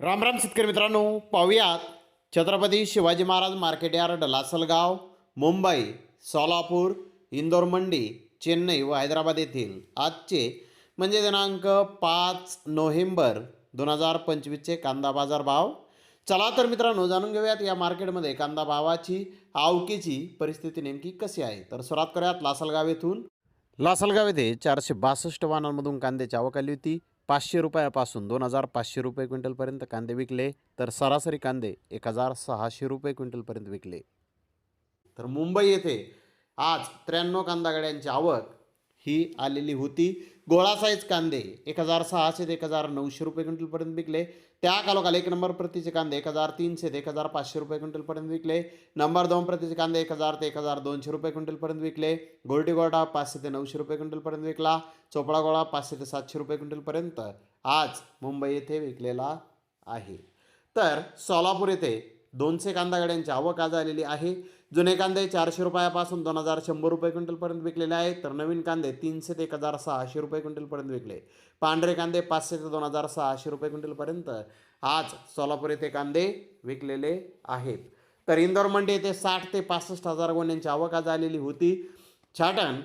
रामराम शेतकरी मित्रांनो पाहूयात छत्रपती शिवाजी महाराज मार्केट यार्ड लासलगाव मुंबई सोलापूर इंदोर मंडी चेन्नई व हैदराबाद येथील आजचे म्हणजे दिनांक पाच नोव्हेंबर दोन हजार पंचवीसचे कांदा बाजार भाव. चला तर मित्रांनो जाणून घेऊयात या मार्केटमध्ये कांदा भावाची आवकीची परिस्थिती नेमकी कशी आहे? तर सुरुवात करूयात लासलगाव येथून. लासलगाव येथे चारशे बासष्ट वाहनांमधून कांद्याची आवक आली होती. पाचशे रुपयापासून दोन हजार पाचशे रुपये क्विंटलपर्यंत कांदे विकले तर सरासरी कांदे एक हजार सहाशे रुपये क्विंटलपर्यंत विकले. तर मुंबई येथे आज त्र्याण्णव कांदा गाड्यांची आवक ही आलेली होती. गोळा साईज कांदे एक हजार सहाशे ते एक हजार नऊशे रुपये क्विंटलपर्यंत विकले. त्या कालोखाल एक नंबर प्रतीचे कांदे एक हजार तीनशे ते एक हजार पाचशे रुपये क्विंटलपर्यंत विकले. नंबर दोन प्रतीचे कांदे एक हजार ते एक हजार दोनशे रुपये क्विंटलपर्यंत विकले. गोल्डी गोळा पाचशे ते नऊशे रुपये क्विंटलपर्यंत विकला. चोपडा गोळा पाचशे ते सातशे रुपये क्विंटलपर्यंत आज मुंबई येथे विकलेला आहे. तर सोलापूर येथे दोनशे कांदा गाड्यांची आवक आज आलेली आहे. जुने कांदे चारशे रुपयापासून दोन हजार शंभर रुपये क्विंटलपर्यंत विकलेले आहेत. तर नवीन कांदे तीनशे ते एक हजार सहाशे रुपये क्विंटलपर्यंत विकले. पांढरे कांदे पाचशे ते दोन हजार सहाशे रुपये क्विंटलपर्यंत आज सोलापूर येथे कांदे विकलेले आहेत. तर इंदोर मंडी येथे साठ ते पासष्ट हजार गोण्यांची आवक आज आलेली होती. छाटण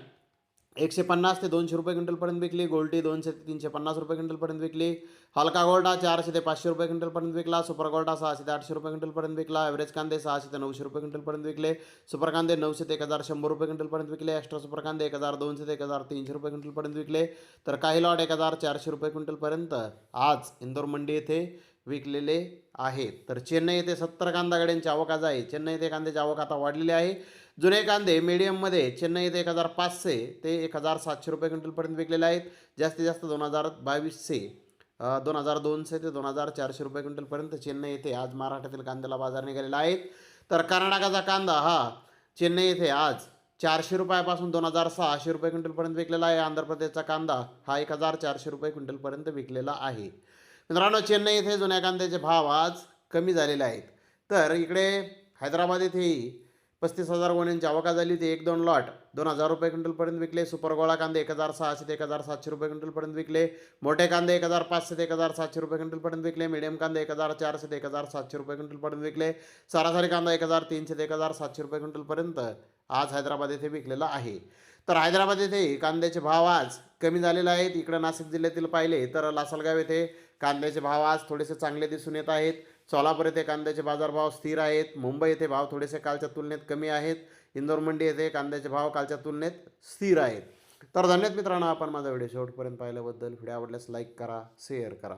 एकशे पन्नास ते दोनशे रुपये क्विंटलपर्यंत विकली गोल्टी दोनशे ते तीनशे पन्नास रुपये क्विंटलपर्यंत विकली हलका गोल्डा चारशे ते पाचशे रुपये क्विंटलपर्यंत विकला सुपर गोल्डा सहाशे ते आठशे रुपये क्विंटलपर्यंत विकला ॲव्हरेज कांदे सहाशे ते नऊशे रुपये क्विंटलपर्यंत विकले सुपर कांदे नऊशे ते एक हजार शंभर रुपये क्विंटलपर्यंत विकले एक्स्ट्रा सुपर कांदे एक हजार दोनशे ते एक हजार तीनशे रुपये क्विंटलपर्यंत विकले तर काही लॉट एक हजार चारशे रुपये क्विंटलपर्यंत आज इंदोर मंडी येथे विकलेले आहेत तर चेन्नई येथे सत्तर कांदा गाड्यांची आवक आज आहे. चेन्नई येथे कांद्याची आवक आता वाढलेली आहे. जुने कांदे मीडियममध्ये चेन्नई येथे एक हजार पाचशे ते एक हजार सातशे रुपये क्विंटलपर्यंत विकलेले आहेत. जास्तीत जास्त दोन हजार बावीसशे दोन हजार दोनशे ते दोन हजार चारशे रुपये क्विंटलपर्यंत चेन्नई येथे आज महाराष्ट्रातील कांद्याला बाजार निघालेला आहे. तर कर्नाटकाचा कांदा हा चेन्नई येथे आज चारशे रुपयापासून दोन हजार सहाशे रुपये क्विंटलपर्यंत विकलेला आहे. आंध्र प्रदेशचा कांदा हा एक हजार चारशे रुपये क्विंटलपर्यंत विकलेला आहे. मित्रांनो चेन्नई येथे जुन्या कांद्याचे भाव आज कमी झालेले आहेत. तर इकडे हैदराबाद येथेही पस्तीस हजार गोण्यांची आवका झाली होती. एक दोन लॉट. दोन हजार रुपये क्विंटलपर्यंत विकले. सुपर गोळा कांदे एक हजार सहाशे ते एक हजार सातशे रुपये क्विंटलपर्यंत विकले. मोठे कांदे एक हजार पाचशे ते एक हजार सातशे रुपये क्विंटलपर्यंत विकले. मिडियम कांदे एक हजार चारशे ते एक हजार सातशे रुपये क्विंटलपर्यंत विकले. सरासरी कांदा एक हजार तीनशे ते एक हजार सातशे रुपये क्विंटलपर्यंत आज हैदराबाद येथे विकलेला आहे. तर हैदराबाद येथे कांद्याचे भाव आज कमी झालेले आहेत. इकडं नाशिक जिल्ह्यातील पाहिले तर लासलगाव येथे कांद्याचे भाव आज थोडेसे चांगले दिसून येत आहेत. सोलापूर येथे कांद्याचे बाजारभाव स्थिर आहेत. मुंबई येथे भाव थोडेसे कालच्या तुलनेत कमी आहेत. इंदोर मंडी येथे कांद्याचे भाव कालच्या तुलनेत स्थिर आहेत. तर धन्यवाद मित्रांनो आपण माझा व्हिडिओ शेवटपर्यंत पाहिल्याबद्दल. व्हिडिओ आवडल्यास लाईक करा शेअर करा.